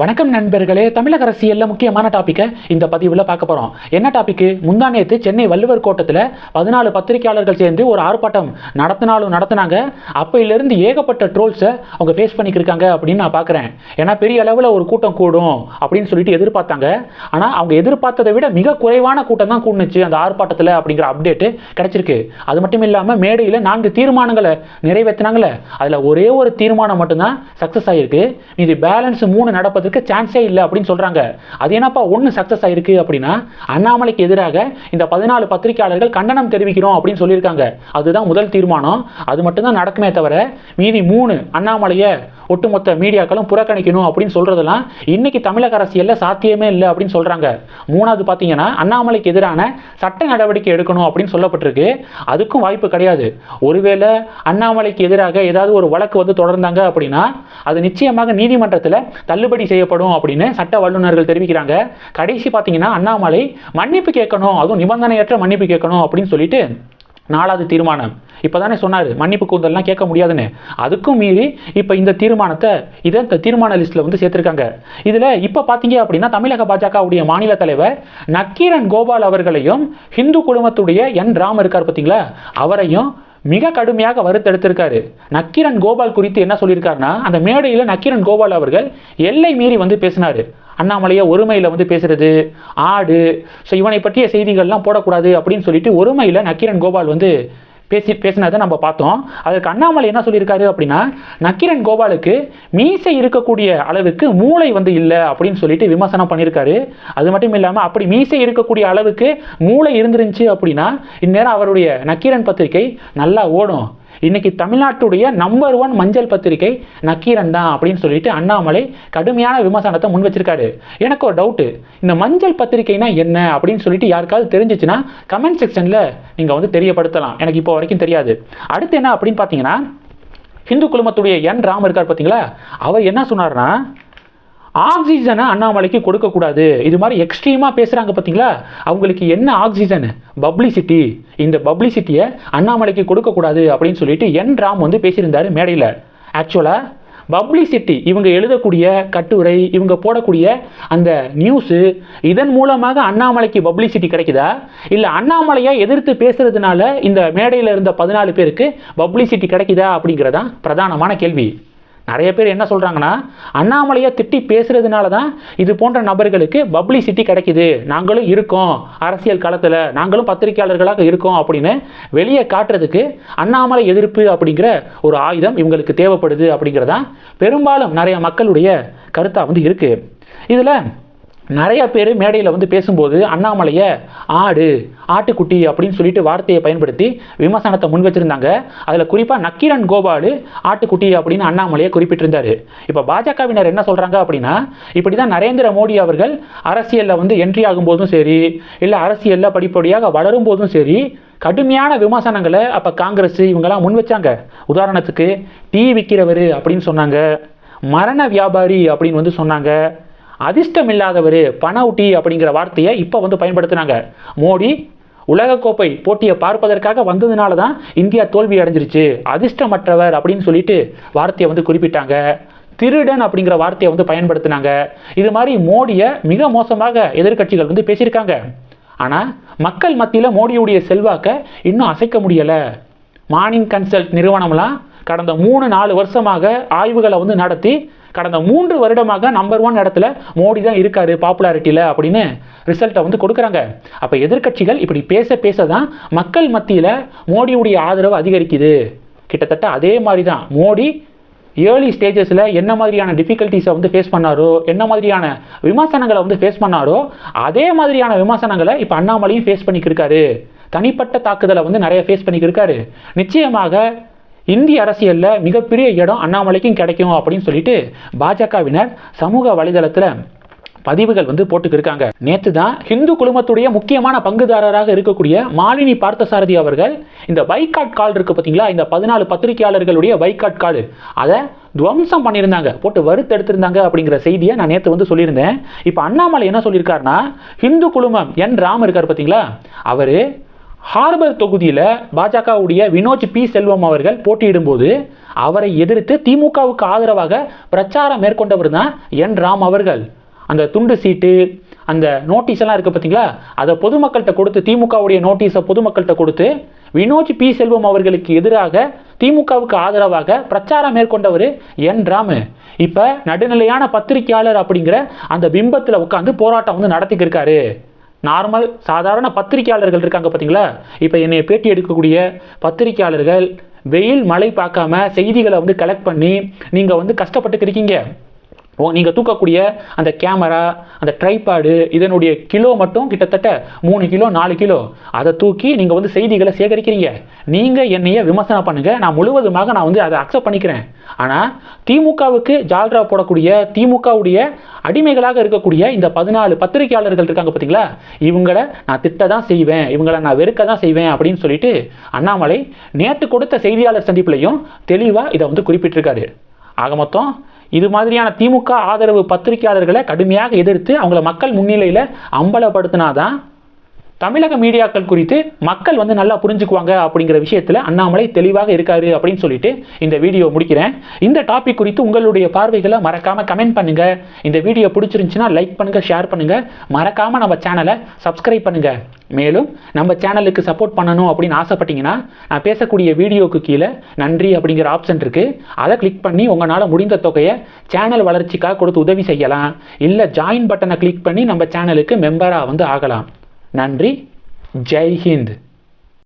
வணக்கம் நண்பர்களே தமிழக அரசியலில் முக்கியமான டாப்பிக்கை இந்த பதிவில் பார்க்க போகிறோம் என்ன டாப்பிக்கு முந்தா நேற்று சென்னை வள்ளுவர் கோட்டத்தில் பதினாலு பத்திரிகையாளர்கள் சேர்ந்து ஒரு ஆர்ப்பாட்டம் நடத்தினாலும் நடத்தினாங்க. அப்போயிலேருந்து ஏகப்பட்ட ட்ரோல்ஸை அவங்க ஃபேஸ் பண்ணிக்கிருக்காங்க அப்படின்னு நான் பார்க்குறேன். ஏன்னா பெரிய அளவில் ஒரு கூட்டம் கூடும் அப்படின்னு சொல்லிட்டு எதிர்பார்த்தாங்க. ஆனால் அவங்க எதிர்பார்த்ததை விட மிக குறைவான கூட்டம் தான் கூடுனுச்சு அந்த ஆர்ப்பாட்டத்தில் அப்படிங்கிற அப்டேட்டு கிடச்சிருக்கு. அது மட்டும் இல்லாமல் மேடையில் நான்கு தீர்மானங்களை நிறைவேற்றினாங்களே அதில் ஒரே ஒரு தீர்மானம் மட்டும்தான் சக்ஸஸ் ஆகிருக்கு இது பேலன்ஸ் மூணு நடப்பதற்கு சான்ஸே இல்லை அப்படின்னு சொல்கிறாங்க அது என்னப்பா ஒன்று சக்ஸஸ் ஆயிருக்கு அப்படின்னா அண்ணாமலைக்கு எதிராக இந்த பதினாலு பத்திரிகையாளர்கள் கண்டனம் தெரிவிக்கிறோம் அப்படின்னு சொல்லியிருக்காங்க. அதுதான் முதல் தீர்மானம். அது மட்டும்தான் நடக்குமே தவிர மீதி மூணு அண்ணாமலையை ஒட்டுமொத்த மீடியாக்களும் புறக்கணிக்கணும் அப்படின்னு சொல்றதெல்லாம் இன்னைக்கு தமிழக அரசியலில் சாத்தியமே இல்லை அப்படின்னு சொல்றாங்க. மூணாவது பார்த்தீங்கன்னா அண்ணாமலைக்கு எதிரான சட்ட நடவடிக்கை எடுக்கணும் அப்படின்னு சொல்லப்பட்டிருக்கு. அதுக்கும் வாய்ப்பு கிடையாது. ஒருவேளை அண்ணாமலைக்கு எதிராக ஏதாவது ஒரு வழக்கு வந்து தொடர்ந்தாங்க அப்படின்னா அது நிச்சயமாக நீதிமன்றத்தில் தள்ளுபடி செய்யப்படும் அப்படின்னு சட்ட வல்லுநர்கள் தெரிவிக்கிறாங்க. கடைசி பார்த்தீங்கன்னா அண்ணாமலை மன்னிப்பு கேட்கணும் அதுவும் நிபந்தனையற்ற மன்னிப்பு கேட்கணும் அப்படின்னு சொல்லிட்டு நாலாவது தீர்மானம். இப்போ தானே சொன்னார் மன்னிப்பு கூந்தல்லாம் கேட்க முடியாதுன்னு. அதுக்கும் மீறி இப்போ இந்த தீர்மானத்தை இதை இந்த தீர்மான லிஸ்ட்டில் வந்து சேர்த்துருக்காங்க. இதில் இப்போ பார்த்தீங்க அப்படின்னா தமிழக பாஜகவுடைய மாநில தலைவர் நக்கீரன் கோபால் அவர்களையும் ஹிந்து குழுமத்துடைய என் ராம் இருக்கார் பார்த்தீங்களா? அவரையும் மிக கடுமையாக வறுத்தெடுத்திருக்காரு. நக்கீரன் கோபால் குறித்து என்ன சொல்லியிருக்காருன்னா அந்த மேடையில் நக்கீரன் கோபால் அவர்கள் எல்லை மீறி வந்து பேசினார். அண்ணாமலையை ஒருமையில் வந்து பேசுறது ஆடு ஸோ இவனை பற்றிய செய்திகள்லாம் போடக்கூடாது அப்படின்னு சொல்லிட்டு ஒருமையில் நக்கீரன் கோபால் வந்து பேசி பேசினதை நம்ம பார்த்தோம். அதுக்கு அண்ணாமலை என்ன சொல்லியிருக்காரு அப்படின்னா நக்கீரன் கோபாலுக்கு மீசை இருக்கக்கூடிய அளவுக்கு மூளை வந்து இல்லை அப்படின்னு சொல்லிட்டு விமர்சனம் பண்ணியிருக்காரு. அது மட்டும் இல்லாமல் அப்படி மீசை இருக்கக்கூடிய அளவுக்கு மூளை இருந்துருந்துச்சு அப்படின்னா இந்நேரம் அவருடைய நக்கீரன் பத்திரிகை நல்லா ஓடும். இன்னைக்கு தமிழ்நாட்டுடைய நம்பர் ஒன் மஞ்சள் பத்திரிகை நக்கீரன் தான் அப்படின்னு சொல்லிட்டு அண்ணாமலை கடுமையான விமர்சனத்தை முன் வச்சிருக்காரு. எனக்கு ஒரு டவுட்டு இந்த மஞ்சள் பத்திரிகைனா என்ன அப்படின்னு சொல்லிட்டு யாருக்காவது தெரிஞ்சிச்சுன்னா கமெண்ட் செக்ஷனில் நீங்கள் வந்து தெரியப்படுத்தலாம். எனக்கு இப்போ வரைக்கும் தெரியாது. அடுத்து என்ன அப்படின்னு பார்த்தீங்கன்னா ஹிந்து குழுமத்துடைய என் ராம் இருக்கார் பார்த்தீங்களா? அவர் என்ன சொன்னார்னா ஆக்சிஜனை அண்ணாமலைக்கு கொடுக்கக்கூடாது இது மாதிரி எக்ஸ்ட்ரீமாக பேசுகிறாங்க பார்த்தீங்களா அவங்களுக்கு என்ன ஆக்சிஜன்? பப்ளிசிட்டி இந்த பப்ளிசிட்டியை அண்ணாமலைக்கு கொடுக்கக்கூடாது அப்படின்னு சொல்லிட்டு என் ராம் வந்து பேசியிருந்தார் மேடையில். ஆக்சுவலாக பப்ளிசிட்டி இவங்க எழுதக்கூடிய கட்டுரை இவங்க போடக்கூடிய அந்த நியூஸு இதன் மூலமாக அண்ணாமலைக்கு பப்ளிசிட்டி கிடைக்குதா? இல்லை அண்ணாமலையை எதிர்த்து பேசுறதுனால இந்த மேடையில் இருந்த பதினாலு பேருக்கு பப்ளிசிட்டி கிடைக்குதா அப்படிங்கிறதான் பிரதானமான கேள்வி. நிறைய பேர் என்ன சொல்கிறாங்கன்னா அண்ணாமலையை திட்டி பேசுகிறதுனால தான் இது போன்ற நபர்களுக்கு பப்ளிசிட்டி கிடைக்குது. நாங்களும் இருக்கோம். அரசியல் களத்தில் நாங்களும் பத்திரிகையாளர்களாக இருக்கோம் அப்படின்னு வெளியே காட்டுறதுக்கு அண்ணாமலை எதிர்ப்பு அப்படிங்கிற ஒரு ஆயுதம் இவங்களுக்கு தேவைப்படுது அப்படிங்கிறதான் பெரும்பாலும் நிறைய மக்களுடைய கருத்தாக வந்து இருக்குது இதில் நிறைய பேர் மேடையில் வந்து பேசும்போது அண்ணாமலையை ஆடு ஆட்டுக்குட்டி அப்படின்னு சொல்லிட்டு வார்த்தையை பயன்படுத்தி விமர்சனத்தை முன் வச்சுருந்தாங்க. அதில் குறிப்பாக நக்கீரன் கோபாலு ஆட்டுக்குட்டி அப்படின்னு அண்ணாமலையை குறிப்பிட்டிருந்தார். இப்போ பாஜகவினர் என்ன சொல்கிறாங்க அப்படின்னா இப்படி தான் நரேந்திர மோடி அவர்கள் அரசியலில் வந்து என்ட்ரி ஆகும்போதும் சரி இல்லை அரசியலில் படிப்படியாக வளரும் போதும் சரி கடுமையான விமர்சனங்களை அப்போ காங்கிரஸ் இவங்கெல்லாம் முன் வச்சாங்க. உதாரணத்துக்கு டீ விற்கிறவர் அப்படின்னு சொன்னாங்க. மரண வியாபாரி அப்படின்னு வந்து சொன்னாங்க. அதிர்ஷ்டம் இல்லாதவர் பணவுட்டி அப்படிங்கிற வார்த்தையை இப்போ வந்து பயன்படுத்தினாங்க. மோடி உலகக்கோப்பை போட்டியை பார்ப்பதற்காக வந்ததுனால தான் இந்தியா தோல்வி அடைஞ்சிருச்சு. அதிர்ஷ்டமற்றவர் அப்படின்னு சொல்லிட்டு வார்த்தையை வந்து குறிப்பிட்டாங்க. திருடன் அப்படிங்கிற வார்த்தையை வந்து பயன்படுத்தினாங்க. இது மாதிரி மோடியை மிக மோசமாக எதிர்க்கட்சிகள் வந்து பேசியிருக்காங்க. ஆனால் மக்கள் மத்தியில் மோடியுடைய செல்வாக்கை இன்னும் அசைக்க முடியலை. மார்னிங் கன்சல்ட் நிறுவனம்லாம் கடந்த மூணு நாலு வருஷமாக ஆய்வுகளை வந்து நடத்தி கடந்த மூன்று வருடமாக நம்பர் ஒன் இடத்துல மோடி தான் இருக்காரு பாப்புலாரிட்டியில் அப்படின்னு ரிசல்ட்டை வந்து கொடுக்குறாங்க. அப்போ எதிர்க்கட்சிகள் இப்படி பேச பேச தான் மக்கள் மத்தியில் மோடியுடைய ஆதரவு அதிகரிக்குது. கிட்டத்தட்ட அதே மாதிரி தான் மோடி ஏர்லி ஸ்டேஜஸில் என்ன மாதிரியான டிஃபிகல்ட்டிஸை வந்து ஃபேஸ் பண்ணாரோ என்ன மாதிரியான விமர்சனங்களை வந்து ஃபேஸ் பண்ணாரோ அதே மாதிரியான விமர்சனங்களை இப்போ அண்ணாமலையும் ஃபேஸ் பண்ணிக்கிருக்காரு. தனிப்பட்ட தாக்குதலை வந்து நிறைய ஃபேஸ் பண்ணிக்கிருக்காரு. நிச்சயமாக இந்திய அரசியலில் மிகப்பெரிய இடம் அண்ணாமலைக்கும் கிடைக்கும் அப்படின்னு சொல்லிட்டு பாஜகவினர் சமூக வலைதளத்தில் பதிவுகள் வந்து போட்டுக்கிருக்காங்க. நேற்று தான் ஹிந்து குழுமத்துடைய முக்கியமான பங்குதாரராக இருக்கக்கூடிய மாலினி பார்த்தசாரதி அவர்கள் இந்த பைக்காட் கால் இருக்கு பார்த்தீங்களா இந்த பதினாலு பத்திரிகையாளர்களுடைய பைக்காட் கால். அதை துவம்சம் பண்ணியிருந்தாங்க. போட்டு வறுத்து எடுத்திருந்தாங்க அப்படிங்கிற செய்தியை நான் நேற்று வந்து சொல்லியிருந்தேன். இப்போ அண்ணாமலை என்ன சொல்லியிருக்காருன்னா ஹிந்து குழுமம் என் ராம் இருக்கார் பார்த்தீங்களா அவர் ஹார்பர் தொகுதியில் பாஜகவுடைய வினோஜ் பி. செல்வம் அவர்கள் போட்டியிடும்போது அவரை எதிர்த்து திமுகவுக்கு ஆதரவாக பிரச்சாரம் மேற்கொண்டவர் தான் என் ராம் அவர்கள். அந்த துண்டு சீட்டு அந்த நோட்டீஸ் எல்லாம் இருக்கு பார்த்தீங்களா அதை பொதுமக்கள்கிட்ட கொடுத்து திமுகவுடைய நோட்டீஸை பொதுமக்கள்கிட்ட கொடுத்து வினோஜ் பி. செல்வம் அவர்களுக்கு எதிராக திமுகவுக்கு ஆதரவாக பிரச்சாரம் மேற்கொண்டவர் என் ராமு. இப்போ நடுநிலையான பத்திரிகையாளர் அப்படிங்கிற அந்த பிம்பத்தில் உட்காந்து போராட்டம் வந்து நடத்திக்கிருக்காரு. நார்மல் சாதாரண பத்திரிகையாளர்கள் இருக்காங்க பார்த்தீங்களா? இப்போ என்னை பேட்டி எடுக்கக்கூடிய பத்திரிகையாளர்கள் வெயில் மழை பார்க்காம செய்திகளை வந்து கலெக்ட் பண்ணி நீங்கள் வந்து கஷ்டப்பட்டுக்கிருக்கீங்க ஓ நீங்கள் தூக்கக்கூடிய அந்த கேமரா அந்த ட்ரைபாடு இதனுடைய கிலோ மட்டும் கிட்டத்தட்ட மூணு கிலோ நாலு கிலோ. அதை தூக்கி நீங்கள் வந்து செய்திகளை சேகரிக்கிறீங்க. நீங்கள் என்னைய விமர்சனம் பண்ணுங்கள் நான் முழுவதுமாக நான் வந்து அதை அக்செப்ட் பண்ணிக்கிறேன். ஆனால் திமுகவுக்கு ஜால்ரா போடக்கூடிய திமுகவுடைய அடிமைகளாக இருக்கக்கூடிய இந்த பதினாலு பத்திரிகையாளர்கள் இருக்காங்க பார்த்தீங்களா இவங்களை நான் திட்ட தான் செய்வேன். இவங்களை நான் வெறுக்க தான் செய்வேன் அப்படின்னு சொல்லிட்டு அண்ணாமலை நேற்று கொடுத்த செய்தியாளர் சந்திப்புலையும் தெளிவாக இதை வந்து குறிப்பிட்டிருக்காரு. ஆக மொத்தம் இது மாதிரியான திமுக ஆதரவு பத்திரிகையாளர்களை கடுமையாக எதிர்த்து அவங்கள மக்கள் முன்னிலையில் அம்பலப்படுத்தினாதான் தமிழக மீடியாக்கள் குறித்து மக்கள் வந்து நல்லா புரிஞ்சுக்குவாங்க அப்படிங்கிற விஷயத்தில் அண்ணாமலை தெளிவாக இருக்காரு அப்படின்னு சொல்லிட்டு இந்த வீடியோ முடிக்கிறேன். இந்த டாபிக் குறித்து உங்களுடைய பார்வைகளை மறக்காம கமெண்ட் பண்ணுங்க. இந்த வீடியோ பிடிச்சிருந்துச்சுன்னா லைக் பண்ணுங்க ஷேர் பண்ணுங்க. மறக்காம நம்ம சேனலை சப்ஸ்கிரைப் பண்ணுங்க. மேலும் நம்ம சேனலுக்கு சப்போர்ட் பண்ணணும் அப்படின்னு ஆசைப்பட்டீங்கன்னா நான் பேசக்கூடிய வீடியோக்கு கீழே நன்றி அப்படிங்கிற ஆப்ஷன் இருக்கு. அதை கிளிக் பண்ணி உங்களால் முடிந்த தொகையை சேனல் வளர்ச்சிக்காக கொடுத்து உதவி செய்யலாம். இல்லை ஜாயின் பட்டனை கிளிக் பண்ணி நம்ம சேனலுக்கு மெம்பராக வந்து ஆகலாம். நன்றி. ஜெய் ஹிந்த்.